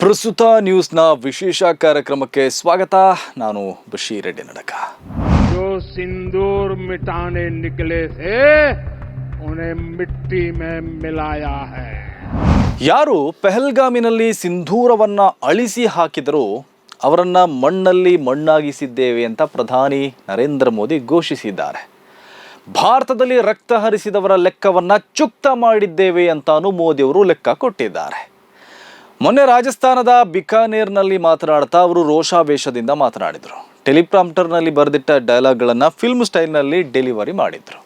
ಪ್ರಸ್ತುತ ನ್ಯೂಸ್ನ ವಿಶೇಷ ಕಾರ್ಯಕ್ರಮಕ್ಕೆ ಸ್ವಾಗತ ನಾನು ಬಶೀರ್ ರೆಡ್ಡಿ ನಡಕ जो सिंदूर मिटाने निकले थे उन्हें मिट्टी में मिलाया है ಯಾರು ಪೆಹಲ್ಗಾಮಿನಲ್ಲಿ ಸಿಂಧೂರವನ್ನ ಅಳಿಸಿ ಹಾಕಿದರೂ ಅವರನ್ನ ಮಣ್ಣಲ್ಲಿ ಮಣ್ಣಾಗಿಸಿದ್ದೇವೆ ಅಂತ ಪ್ರಧಾನಿ ನರೇಂದ್ರ ಮೋದಿ ಘೋಷಿಸಿದ್ದಾರೆ ಭಾರತದಲ್ಲಿ ರಕ್ತ ಹರಿಸಿದವರ ಲೆಕ್ಕವನ್ನ ಚುಕ್ತ ಮಾಡಿದ್ದೇವೆ ಅಂತಾನು ಮೋದಿ ಅವರು ಲೆಕ್ಕ ಕೊಟ್ಟಿದ್ದಾರೆ ಮೊನ್ನೆ ರಾಜಸ್ಥಾನದ ಬಿಕಾನೇರ್ನಲ್ಲಿ ಮಾತನಾಡ್ತಾ ಅವರು ರೋಷಾವೇಶದಿಂದ ಮಾತನಾಡಿದರು ಟೆಲಿಪ್ರಾಂಪ್ಟರ್ನಲ್ಲಿ ಬರೆದಿಟ್ಟ ಡೈಲಾಗ್ಗಳನ್ನು ಫಿಲ್ಮ್ ಸ್ಟೈಲ್ನಲ್ಲಿ ಡೆಲಿವರಿ ಮಾಡಿದರು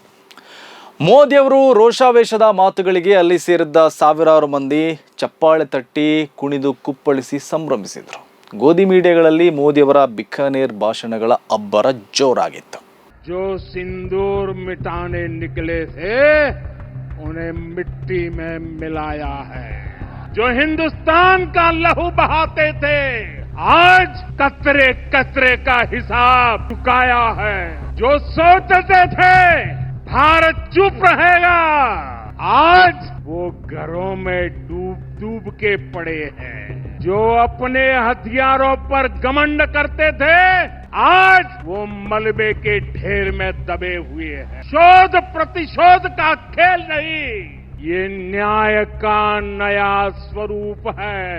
ಮೋದಿ ಅವರು ರೋಷಾವೇಶದ ಮಾತುಗಳಿಗೆ ಅಲ್ಲಿ ಸೇರಿದ್ದ ಸಾವಿರಾರು ಮಂದಿ ಚಪ್ಪಾಳೆ ತಟ್ಟಿ ಕುಣಿದು ಕುಪ್ಪಳಿಸಿ ಸಂಭ್ರಮಿಸಿದರು ಗೋಧಿ ಮೀಡಿಯಾಗಳಲ್ಲಿ ಮೋದಿಯವರ ಬಿಕಾನೇರ್ ಭಾಷಣಗಳ ಅಬ್ಬರ ಜೋರಾಗಿತ್ತು जो सिंदूर मिटाने निकले थे उन्हें मिट्टी में मिलाया है जो हिंदुस्तान का लहू बहाते थे, आज कतरे कतरे का हिसाब चुकाया है। जो सोचते थे, भारत चुप रहेगा, आज वो घरों में डूब डूब के पड़े हैं। जो अपने हथियारों पर गमंड करते थे, आज वो मलबे के ढेर में दबे हुए हैं। शोध प्रतिशोध का खेल नहीं। ये न्याय का नया स्वरूप है।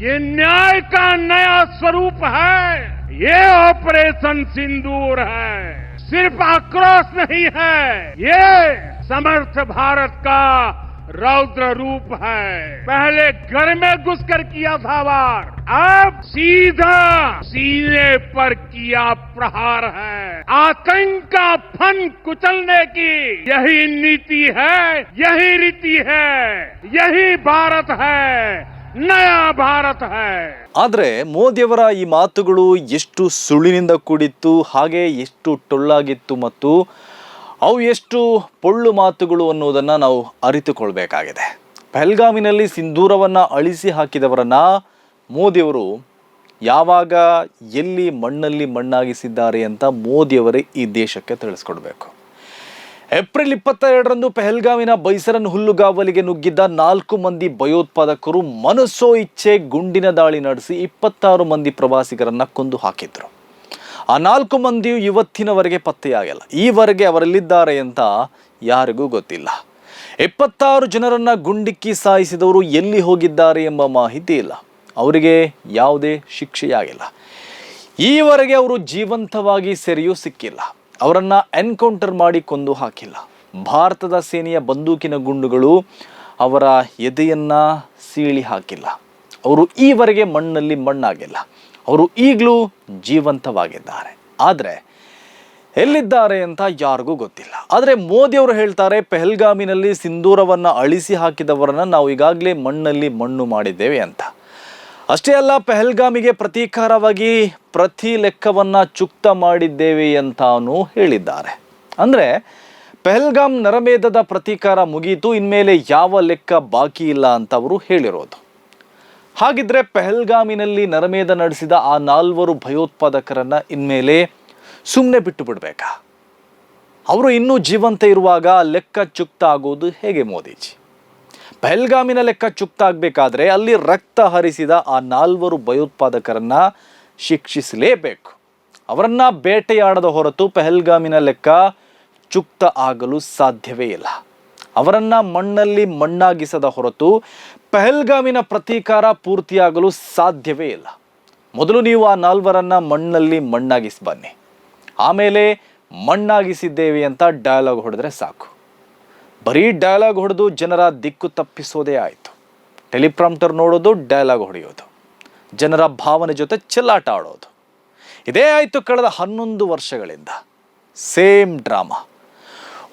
ये न्याय का नया स्वरूप है। ये ऑपरेशन सिंदूर है। सिर्फ़ आक्रोश नहीं है। ये समर्थ भारत का रौद्र रूप है पहले घर में घुसकर किया था वार अब सीधा सीने पर किया प्रहार है आतंक का फन कुचलने की यही नीति है यही रीति है यही भारत है नया भारत है ಆದರೆ ಮೋದಿಯವರ ಈ ಮಾತುಗಳು ಎಷ್ಟು ಸುಳ್ಳಿನಿಂದ ಕೂಡಿತ್ತು ಹಾಗೆ ಎಷ್ಟು ಟೊಳ್ಳಾಗಿತ್ತು ಮತ್ತು ಅವು ಎಷ್ಟು ಪೊಳ್ಳು ಮಾತುಗಳು ಅನ್ನೋದನ್ನು ನಾವು ಅರಿತುಕೊಳ್ಬೇಕಾಗಿದೆ. ಪೆಹಲ್ಗಾಮಿನಲ್ಲಿ ಸಿಂಧೂರವನ್ನು ಅಳಿಸಿ ಹಾಕಿದವರನ್ನು ಮೋದಿಯವರು ಯಾವಾಗ ಎಲ್ಲಿ ಮಣ್ಣಲ್ಲಿ ಮಣ್ಣಾಗಿಸಿದ್ದಾರೆ ಅಂತ ಮೋದಿಯವರೇ ಈ ದೇಶಕ್ಕೆ ತಿಳಿಸ್ಕೊಡ್ಬೇಕು. ಏಪ್ರಿಲ್ ಇಪ್ಪತ್ತೆರಡರಂದು ಪೆಹಲ್ಗಾವಿನ ಬೈಸರನ್ ಹುಲ್ಲುಗಾವಲಿಗೆ ನುಗ್ಗಿದ್ದ ನಾಲ್ಕು ಮಂದಿ ಭಯೋತ್ಪಾದಕರು ಮನಸ್ಸೋ ಇಚ್ಛೆ ಗುಂಡಿನ ದಾಳಿ ನಡೆಸಿ ಇಪ್ಪತ್ತಾರು ಮಂದಿ ಪ್ರವಾಸಿಗರನ್ನ ಕೊಂದು ಹಾಕಿದ್ರು. ಆ ನಾಲ್ಕು ಮಂದಿಯು ಇವತ್ತಿನವರೆಗೆ ಪತ್ತೆಯಾಗಿಲ್ಲ. ಈವರೆಗೆ ಅವರಲ್ಲಿದ್ದಾರೆ ಅಂತ ಯಾರಿಗೂ ಗೊತ್ತಿಲ್ಲ. ಎಪ್ಪತ್ತಾರು ಜನರನ್ನ ಗುಂಡಿಕ್ಕಿ ಸಾಯಿಸಿದವರು ಎಲ್ಲಿ ಹೋಗಿದ್ದಾರೆ ಎಂಬ ಮಾಹಿತಿ ಇಲ್ಲ. ಅವರಿಗೆ ಯಾವುದೇ ಶಿಕ್ಷೆಯಾಗಿಲ್ಲ. ಈವರೆಗೆ ಅವರು ಜೀವಂತವಾಗಿ ಸೆರೆಯೂ ಸಿಕ್ಕಿಲ್ಲ. ಅವರನ್ನ ಎನ್ಕೌಂಟರ್ ಮಾಡಿ ಕೊಂದು ಹಾಕಿಲ್ಲ. ಭಾರತದ ಸೇನೆಯ ಬಂದೂಕಿನ ಗುಂಡುಗಳು ಅವರ ಎದೆಯನ್ನ ಸೀಳಿ ಹಾಕಿಲ್ಲ. ಅವರು ಈವರೆಗೆ ಮಣ್ಣಲ್ಲಿ ಮಣ್ಣಾಗಿಲ್ಲ. ಅವರು ಈಗಲೂ ಜೀವಂತವಾಗಿದ್ದಾರೆ. ಆದರೆ ಎಲ್ಲಿದ್ದಾರೆ ಅಂತ ಯಾರಿಗೂ ಗೊತ್ತಿಲ್ಲ. ಆದರೆ ಮೋದಿಯವರು ಹೇಳ್ತಾರೆ, ಪೆಹಲ್ಗಾಮಿನಲ್ಲಿ ಸಿಂಧೂರವನ್ನು ಅಳಿಸಿ ಹಾಕಿದವರನ್ನು ನಾವು ಈಗಾಗಲೇ ಮಣ್ಣಲ್ಲಿ ಮಣ್ಣು ಮಾಡಿದ್ದೇವೆ ಅಂತ. ಅಷ್ಟೇ ಅಲ್ಲ, ಪೆಹಲ್ಗಾಮಿಗೆ ಪ್ರತೀಕಾರವಾಗಿ ಪ್ರತಿ ಲೆಕ್ಕವನ್ನು ಚುಕ್ತ ಮಾಡಿದ್ದೇವೆ ಅಂತಾನೂ ಹೇಳಿದ್ದಾರೆ. ಅಂದರೆ ಪೆಹಲ್ಗಾಮ್ ನರಮೇಧದ ಪ್ರತೀಕಾರ ಮುಗೀತು, ಇನ್ಮೇಲೆ ಯಾವ ಲೆಕ್ಕ ಬಾಕಿ ಇಲ್ಲ ಅಂತ ಅವರು ಹೇಳಿರೋದು. ಹಾಗಿದ್ರೆ ಪೆಹಲ್ಗಾಮಿನಲ್ಲಿ ನರಮೇಧ ನಡೆಸಿದ ಆ ನಾಲ್ವರು ಭಯೋತ್ಪಾದಕರನ್ನ ಇನ್ಮೇಲೆ ಸುಮ್ಮನೆ ಬಿಟ್ಟು ಬಿಡಬೇಕಾ? ಅವರು ಇನ್ನೂ ಜೀವಂತ ಇರುವಾಗ ಲೆಕ್ಕ ಚುಕ್ತ ಆಗೋದು ಹೇಗೆ ಮೋದಿಜಿ? ಪೆಹಲ್ಗಾಮಿನ ಲೆಕ್ಕ ಚುಕ್ತ ಆಗಬೇಕಾದ್ರೆ ಅಲ್ಲಿ ರಕ್ತ ಹರಿಸಿದ ಆ ನಾಲ್ವರು ಭಯೋತ್ಪಾದಕರನ್ನ ಶಿಕ್ಷಿಸಲೇಬೇಕು. ಅವರನ್ನ ಬೇಟೆಯಾಡದ ಹೊರತು ಪೆಹಲ್ಗಾಮಿನ ಲೆಕ್ಕ ಚುಕ್ತ ಆಗಲು ಸಾಧ್ಯವೇ ಇಲ್ಲ. ಅವರನ್ನ ಮಣ್ಣಲ್ಲಿ ಮಣ್ಣಾಗಿಸದ ಹೊರತು ಪೆಹಲ್ಗಾಮಿನ ಪ್ರತೀಕಾರ ಪೂರ್ತಿಯಾಗಲು ಸಾಧ್ಯವೇ ಇಲ್ಲ. ಮೊದಲು ನೀವು ಆ ನಾಲ್ವರನ್ನ ಮಣ್ಣಲ್ಲಿ ಮಣ್ಣಾಗಿಸಿ ಬನ್ನಿ. ಆಮೇಲೆ ಮಣ್ಣಾಗಿಸಿದ್ದೇವೆ ಅಂತ ಡಯಲಾಗ್ ಹೊಡೆದ್ರೆ ಸಾಕು. ಬರೀ ಡಯಲಾಗ್ ಹೊಡೆದು ಜನರ ದಿಕ್ಕು ತಪ್ಪಿಸೋದೇ ಆಯಿತು. ಟೆಲಿಪ್ರಾಂಪ್ಟರ್ ನೋಡೋದು ಡಯಲಾಗ್ ಹೊಡೆಯೋದು. ಜನರ ಭಾವನೆ ಜೊತೆ ಚೆಲ್ಲಾಟ ಆಡೋದು. ಇದೇ ಆಯಿತು ಕಳೆದ ಹನ್ನೊಂದು ವರ್ಷಗಳಿಂದ. ಸೇಮ್ ಡ್ರಾಮಾ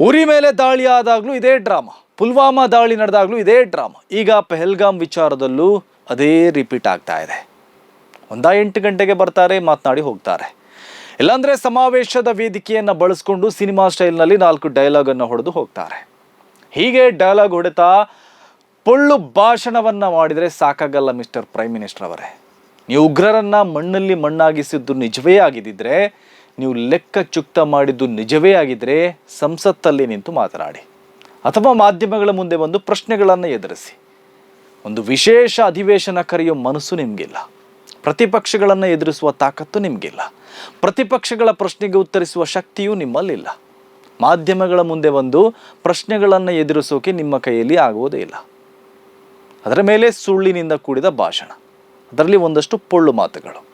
ಉರಿ ಮೇಲೆ ದಾಳಿ ಆದಾಗಲೂ ಇದೇ ಡ್ರಾಮಾ, ಪುಲ್ವಾಮಾ ದಾಳಿ ನಡೆದಾಗಲೂ ಇದೇ ಡ್ರಾಮಾ. ಈಗ ಪೆಹಲ್ಗಾಮ್ ವಿಚಾರದಲ್ಲೂ ಅದೇ ರಿಪೀಟ್ ಆಗ್ತಾ ಇದೆ. ಒಂದ ಎಂಟು ಗಂಟೆಗೆ ಬರ್ತಾರೆ, ಮಾತನಾಡಿ ಹೋಗ್ತಾರೆ. ಇಲ್ಲಾಂದ್ರೆ ಸಮಾವೇಶದ ವೇದಿಕೆಯನ್ನು ಬಳಸ್ಕೊಂಡು ಸಿನಿಮಾ ಸ್ಟೈಲ್ನಲ್ಲಿ ನಾಲ್ಕು ಡೈಲಾಗನ್ನು ಹೊಡೆದು ಹೋಗ್ತಾರೆ. ಹೀಗೆ ಡೈಲಾಗ್ ಹೊಡೆತಾ ಪೊಳ್ಳು ಭಾಷಣವನ್ನ ಮಾಡಿದರೆ ಸಾಕಾಗಲ್ಲ ಮಿಸ್ಟರ್ ಪ್ರೈಮ್ ಮಿನಿಸ್ಟರ್ ಅವರೇ. ನೀವು ಉಗ್ರರನ್ನ ಮಣ್ಣಲ್ಲಿ ಮಣ್ಣಾಗಿಸಿದ್ದು ನಿಜವೇ ಆಗಿದ್ದಿದ್ರೆ ನೀವು ಲೆಕ್ಕ ಚುಕ್ತ ಮಾಡಿದ್ದು ನಿಜವೇ ಆಗಿದ್ದರೆ ಸಂಸತ್ತಲ್ಲಿ ನಿಂತು ಮಾತನಾಡಿ. ಅಥವಾ ಮಾಧ್ಯಮಗಳ ಮುಂದೆ ಬಂದು ಪ್ರಶ್ನೆಗಳನ್ನು ಎದುರಿಸಿ. ಒಂದು ವಿಶೇಷ ಅಧಿವೇಶನ ಕರೆಯೋ ಮನಸ್ಸು ನಿಮಗಿಲ್ಲ. ಪ್ರತಿಪಕ್ಷಗಳನ್ನು ಎದುರಿಸುವ ತಾಕತ್ತು ನಿಮಗಿಲ್ಲ. ಪ್ರತಿಪಕ್ಷಗಳ ಪ್ರಶ್ನೆಗೆ ಉತ್ತರಿಸುವ ಶಕ್ತಿಯೂ ನಿಮ್ಮಲ್ಲಿಲ್ಲ. ಮಾಧ್ಯಮಗಳ ಮುಂದೆ ಬಂದು ಪ್ರಶ್ನೆಗಳನ್ನು ಎದುರಿಸೋಕೆ ನಿಮ್ಮ ಕೈಯಲ್ಲಿ ಆಗುವುದೇ ಇಲ್ಲ. ಅದರ ಮೇಲೆ ಸುಳ್ಳಿನಿಂದ ಕೂಡಿದ ಭಾಷಣ. ಅದರಲ್ಲಿ ಒಂದಷ್ಟು ಪೊಳ್ಳು ಮಾತುಗಳು.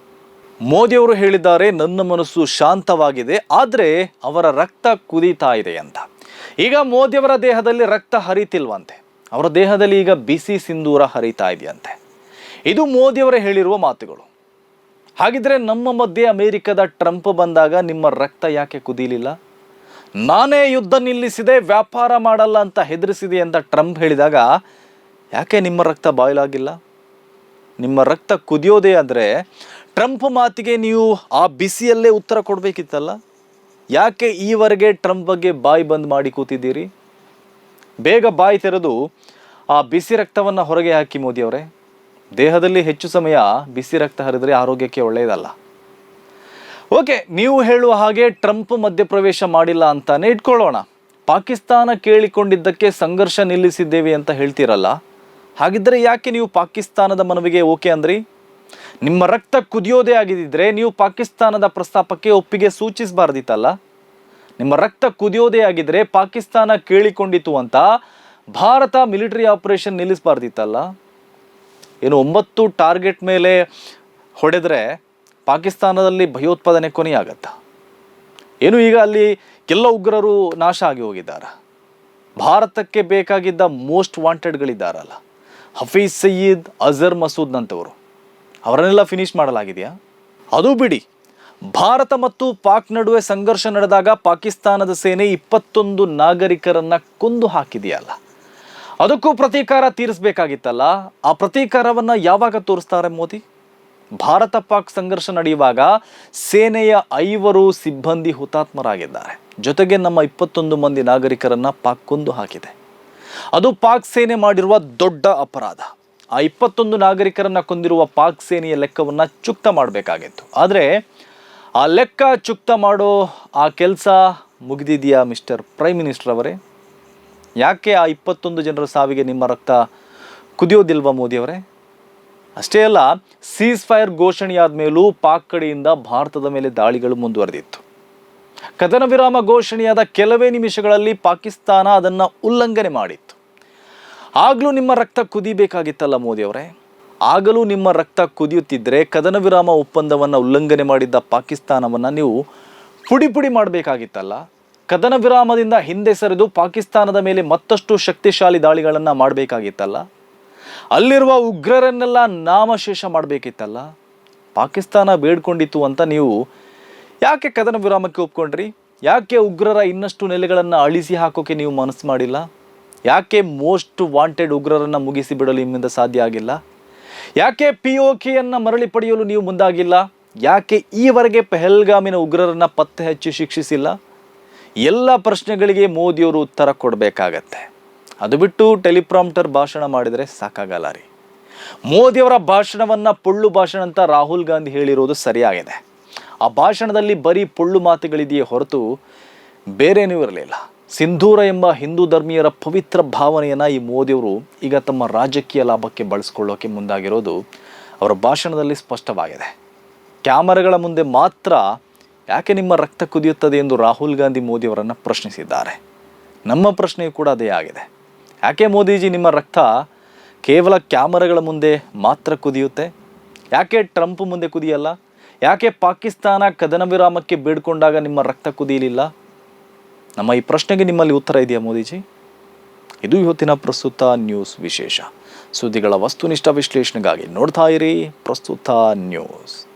ಮೋದಿಯವರು ಹೇಳಿದ್ದಾರೆ, ನನ್ನ ಮನಸ್ಸು ಶಾಂತವಾಗಿದೆ, ಆದರೆ ಅವರ ರಕ್ತ ಕುದೀತಾ ಇದೆ ಅಂತ. ಈಗ ಮೋದಿಯವರ ದೇಹದಲ್ಲಿ ರಕ್ತ ಹರಿತಿಲ್ವಂತೆ. ಅವರ ದೇಹದಲ್ಲಿ ಈಗ ಬಿಸಿ ಸಿಂಧೂರ ಹರಿತಾ ಇದೆಯಂತೆ. ಇದು ಮೋದಿಯವರೇ ಹೇಳಿರುವ ಮಾತುಗಳು. ಹಾಗಿದ್ರೆ ನಮ್ಮ ಮಧ್ಯೆ ಅಮೇರಿಕದ ಟ್ರಂಪ್ ಬಂದಾಗ ನಿಮ್ಮ ರಕ್ತ ಯಾಕೆ ಕುದೀಲಿಲ್ಲ? ನಾನೇ ಯುದ್ಧ ನಿಲ್ಲಿಸಿದೆ, ವ್ಯಾಪಾರ ಮಾಡಲ್ಲ ಅಂತ ಹೆದರಿಸಿದೆ ಅಂತ ಟ್ರಂಪ್ ಹೇಳಿದಾಗ ಯಾಕೆ ನಿಮ್ಮ ರಕ್ತ ಬಾಯ್ಲಾಗಿಲ್ಲ? ನಿಮ್ಮ ರಕ್ತ ಕುದಿಯೋದೇ ಆದರೆ ಟ್ರಂಪ್ ಮಾತಿಗೆ ನೀವು ಆ ಬಿಸಿಯಲ್ಲೇ ಉತ್ತರ ಕೊಡಬೇಕಿತ್ತಲ್ಲ? ಯಾಕೆ ಈವರೆಗೆ ಟ್ರಂಪ್ ಬಗ್ಗೆ ಬಾಯಿ ಬಂದ್ ಮಾಡಿ ಕೂತಿದ್ದೀರಿ? ಬೇಗ ಬಾಯಿ ತೆರೆದು ಆ ಬಿಸಿ ರಕ್ತವನ್ನು ಹೊರಗೆ ಹಾಕಿ ಮೋದಿ ಅವರೇ. ದೇಹದಲ್ಲಿ ಹೆಚ್ಚು ಸಮಯ ಬಿಸಿ ರಕ್ತ ಹರಿದ್ರೆ ಆರೋಗ್ಯಕ್ಕೆ ಒಳ್ಳೆಯದಲ್ಲ. ಓಕೆ, ನೀವು ಹೇಳುವ ಹಾಗೆ ಟ್ರಂಪ್ ಮಧ್ಯಪ್ರವೇಶ ಮಾಡಿಲ್ಲ ಅಂತಾನೆ ಇಟ್ಕೊಳ್ಳೋಣ. ಪಾಕಿಸ್ತಾನ ಕೇಳಿಕೊಂಡಿದ್ದಕ್ಕೆ ಸಂಘರ್ಷ ನಿಲ್ಲಿಸಿದ್ದೇವೆ ಅಂತ ಹೇಳ್ತೀರಲ್ಲ? ಹಾಗಿದ್ದರೆ ಯಾಕೆ ನೀವು ಪಾಕಿಸ್ತಾನದ ಮನವಿಗೆ ಓಕೆ ಅಂದ್ರಿ? ನಿಮ್ಮ ರಕ್ತ ಕುದಿಯೋದೇ ಆಗಿದ್ದರೆ ನೀವು ಪಾಕಿಸ್ತಾನದ ಪ್ರಸ್ತಾಪಕ್ಕೆ ಒಪ್ಪಿಗೆ ಸೂಚಿಸಬಾರ್ದಿತ್ತಲ್ಲ? ನಿಮ್ಮ ರಕ್ತ ಕುದಿಯೋದೇ ಆಗಿದ್ರೆ ಪಾಕಿಸ್ತಾನ ಕೇಳಿಕೊಂಡಿತು ಅಂತ ಭಾರತ ಮಿಲಿಟರಿ ಆಪರೇಷನ್ ನಿಲ್ಲಿಸಬಾರ್ದಿತ್ತಲ್ಲ? ಏನು ಒಂಬತ್ತು ಟಾರ್ಗೆಟ್ ಮೇಲೆ ಹೊಡೆದ್ರೆ ಪಾಕಿಸ್ತಾನದಲ್ಲಿ ಭಯೋತ್ಪಾದನೆ ಕೊನೆಯಾಗತ್ತಾ? ಏನು ಈಗ ಅಲ್ಲಿ ಎಲ್ಲ ಉಗ್ರರು ನಾಶ ಆಗಿ ಹೋಗಿದ್ದಾರೆ? ಭಾರತಕ್ಕೆ ಬೇಕಾಗಿದ್ದ ಮೋಸ್ಟ್ ವಾಂಟೆಡ್ಗಳಿದ್ದಾರಲ್ಲ? ಹಫೀಜ್ ಸಯೀದ್, ಅಜರ್ ಮಸೂದ್ನಂಥವರು ಅವರನ್ನೆಲ್ಲ ಫಿನಿಶ್ ಮಾಡಲಾಗಿದೆಯಾ? ಅದು ಬಿಡಿ. ಭಾರತ ಮತ್ತು ಪಾಕ್ ನಡುವೆ ಸಂಘರ್ಷ ನಡೆದಾಗ ಪಾಕಿಸ್ತಾನದ ಸೇನೆ ಇಪ್ಪತ್ತೊಂದು ನಾಗರಿಕರನ್ನ ಕೊಂದು ಹಾಕಿದೆಯಲ್ಲ. ಅದಕ್ಕೂ ಪ್ರತೀಕಾರ ತೀರಿಸಬೇಕಾಗಿತ್ತಲ್ಲ. ಆ ಪ್ರತೀಕಾರವನ್ನ ಯಾವಾಗ ತೋರಿಸ್ತಾರೆ ಮೋದಿ? ಭಾರತ ಪಾಕ್ ಸಂಘರ್ಷ ನಡೆಯುವಾಗ ಸೇನೆಯ ಐವರು ಸಿಬ್ಬಂದಿ ಹುತಾತ್ಮರಾಗಿದ್ದಾರೆ. ಜೊತೆಗೆ ನಮ್ಮ ಇಪ್ಪತ್ತೊಂದು ಮಂದಿ ನಾಗರಿಕರನ್ನ ಪಾಕ್ ಕೊಂದು ಹಾಕಿದೆ. ಅದು ಪಾಕ್ ಸೇನೆ ಮಾಡಿರುವ ದೊಡ್ಡ ಅಪರಾಧ. ಆ ಇಪ್ಪತ್ತೊಂದು ನಾಗರಿಕರನ್ನು ಕೊಂದಿರುವ ಪಾಕ್ ಸೇನೆಯ ಲೆಕ್ಕವನ್ನು ಚುಕ್ತ ಮಾಡಬೇಕಾಗಿತ್ತು. ಆದರೆ ಆ ಲೆಕ್ಕ ಚುಕ್ತ ಮಾಡೋ ಆ ಕೆಲಸ ಮುಗಿದಿದೆಯಾ ಮಿಸ್ಟರ್ ಪ್ರೈಮ್ ಮಿನಿಸ್ಟರ್ ಅವರೇ? ಯಾಕೆ ಆ ಇಪ್ಪತ್ತೊಂದು ಜನರ ಸಾವಿಗೆ ನಿಮ್ಮ ರಕ್ತ ಕುದಿಯೋದಿಲ್ವಾ ಮೋದಿಯವರೇ ಅಷ್ಟೇ ಅಲ್ಲ ಸೀಸ್ ಫೈರ್ ಘೋಷಣೆಯಾದ ಮೇಲೂ ಪಾಕ್ ಕಡೆಯಿಂದ ಭಾರತದ ಮೇಲೆ ದಾಳಿಗಳು ಮುಂದುವರೆದಿತ್ತು. ಕದನ ವಿರಾಮ ಘೋಷಣೆಯಾದ ಕೆಲವೇ ನಿಮಿಷಗಳಲ್ಲಿ ಪಾಕಿಸ್ತಾನ ಅದನ್ನು ಉಲ್ಲಂಘನೆ ಮಾಡಿತ್ತು. ಆಗಲೂ ನಿಮ್ಮ ರಕ್ತ ಕುದಿಬೇಕಾಗಿತ್ತಲ್ಲ ಮೋದಿಯವರೇ ಆಗಲೂ ನಿಮ್ಮ ರಕ್ತ ಕುದಿಯುತ್ತಿದ್ದರೆ ಕದನ ವಿರಾಮ ಒಪ್ಪಂದವನ್ನು ಉಲ್ಲಂಘನೆ ಮಾಡಿದ್ದ ಪಾಕಿಸ್ತಾನವನ್ನು ನೀವು ಪುಡಿ ಪುಡಿ ಮಾಡಬೇಕಾಗಿತ್ತಲ್ಲ? ಕದನ ವಿರಾಮದಿಂದ ಹಿಂದೆ ಸರಿದು ಪಾಕಿಸ್ತಾನದ ಮೇಲೆ ಮತ್ತಷ್ಟು ಶಕ್ತಿಶಾಲಿ ದಾಳಿಗಳನ್ನು ಮಾಡಬೇಕಾಗಿತ್ತಲ್ಲ? ಅಲ್ಲಿರುವ ಉಗ್ರರನ್ನೆಲ್ಲ ನಾಮಶೇಷ ಮಾಡಬೇಕಿತ್ತಲ್ಲ? ಪಾಕಿಸ್ತಾನ ಬೇಡ್ಕೊಂಡಿತ್ತು ಅಂತ ನೀವು ಯಾಕೆ ಕದನ ವಿರಾಮಕ್ಕೆ ಒಪ್ಕೊಂಡ್ರಿ? ಯಾಕೆ ಉಗ್ರರ ಇನ್ನಷ್ಟು ನೆಲೆಗಳನ್ನು ಅಳಿಸಿ ಹಾಕೋಕೆ ನೀವು ಮನಸ್ಸು ಮಾಡಿಲ್ಲ? ಯಾಕೆ ಮೋಸ್ಟ್ ವಾಂಟೆಡ್ ಉಗ್ರರನ್ನು ಮುಗಿಸಿ ಬಿಡಲು ನಿಮ್ಮಿಂದ ಸಾಧ್ಯ ಆಗಿಲ್ಲ? ಯಾಕೆ ಪಿ ಓ ಕೆಯನ್ನು ಮರಳಿ ಪಡೆಯಲು ನೀವು ಮುಂದಾಗಿಲ್ಲ? ಯಾಕೆ ಈವರೆಗೆ ಪೆಹಲ್ಗಾಮಿನ ಉಗ್ರರನ್ನು ಪತ್ತೆ ಹಚ್ಚಿ ಶಿಕ್ಷಿಸಿಲ್ಲ? ಎಲ್ಲ ಪ್ರಶ್ನೆಗಳಿಗೆ ಮೋದಿಯವರು ಉತ್ತರ ಕೊಡಬೇಕಾಗತ್ತೆ. ಅದು ಬಿಟ್ಟು ಟೆಲಿಪ್ರಾಂಪ್ಟರ್ ಭಾಷಣ ಮಾಡಿದರೆ ಸಾಕಾಗಲ್ಲ ರೀ. ಮೋದಿಯವರ ಭಾಷಣವನ್ನು ಪೊಳ್ಳು ಭಾಷಣ ಅಂತ ರಾಹುಲ್ ಗಾಂಧಿ ಹೇಳಿರೋದು ಸರಿಯಾಗಿದೆ. ಆ ಭಾಷಣದಲ್ಲಿ ಬರೀ ಪೊಳ್ಳು ಮಾತುಗಳಿದೆಯೇ ಹೊರತು ಬೇರೇನೂ ಇರಲಿಲ್ಲ. ಸಿಂಧೂರ ಎಂಬ ಹಿಂದೂ ಧರ್ಮೀಯರ ಪವಿತ್ರ ಭಾವನೆಯನ್ನು ಈ ಮೋದಿಯವರು ಈಗ ತಮ್ಮ ರಾಜಕೀಯ ಲಾಭಕ್ಕೆ ಬಳಸ್ಕೊಳ್ಳೋಕೆ ಮುಂದಾಗಿರೋದು ಅವರ ಭಾಷಣದಲ್ಲಿ ಸ್ಪಷ್ಟವಾಗಿದೆ. ಕ್ಯಾಮರಾಗಳ ಮುಂದೆ ಮಾತ್ರ ಯಾಕೆ ನಿಮ್ಮ ರಕ್ತ ಕುದಿಯುತ್ತದೆ ಎಂದು ರಾಹುಲ್ ಗಾಂಧಿ ಮೋದಿಯವರನ್ನು ಪ್ರಶ್ನಿಸಿದ್ದಾರೆ. ನಮ್ಮ ಪ್ರಶ್ನೆಯು ಕೂಡ ಅದೇ ಆಗಿದೆ. ಯಾಕೆ ಮೋದಿಜಿ ನಿಮ್ಮ ರಕ್ತ ಕೇವಲ ಕ್ಯಾಮರಾಗಳ ಮುಂದೆ ಮಾತ್ರ ಕುದಿಯುತ್ತೆ? ಯಾಕೆ ಟ್ರಂಪ್ ಮುಂದೆ ಕುದಿಯಲ್ಲ? ಯಾಕೆ ಪಾಕಿಸ್ತಾನ ಕದನ ವಿರಾಮಕ್ಕೆ ಬೇಡ್ಕೊಂಡಾಗ ನಿಮ್ಮ ರಕ್ತ ಕುದಿಯಲಿಲ್ಲ? ನಮ್ಮ ಈ ಪ್ರಶ್ನೆಗೆ ನಿಮ್ಮಲ್ಲಿ ಉತ್ತರ ಇದೆಯಾ ಮೋದಿಜಿ? ಇದು ಇವತ್ತಿನ ಪ್ರಸ್ತುತ ನ್ಯೂಸ್ ವಿಶೇಷ. ಸುದ್ದಿಗಳ ವಸ್ತುನಿಷ್ಠ ವಿಶ್ಲೇಷಣೆಗಾಗಿ ನೋಡ್ತಾ ಇರಿ ಪ್ರಸ್ತುತ ನ್ಯೂಸ್.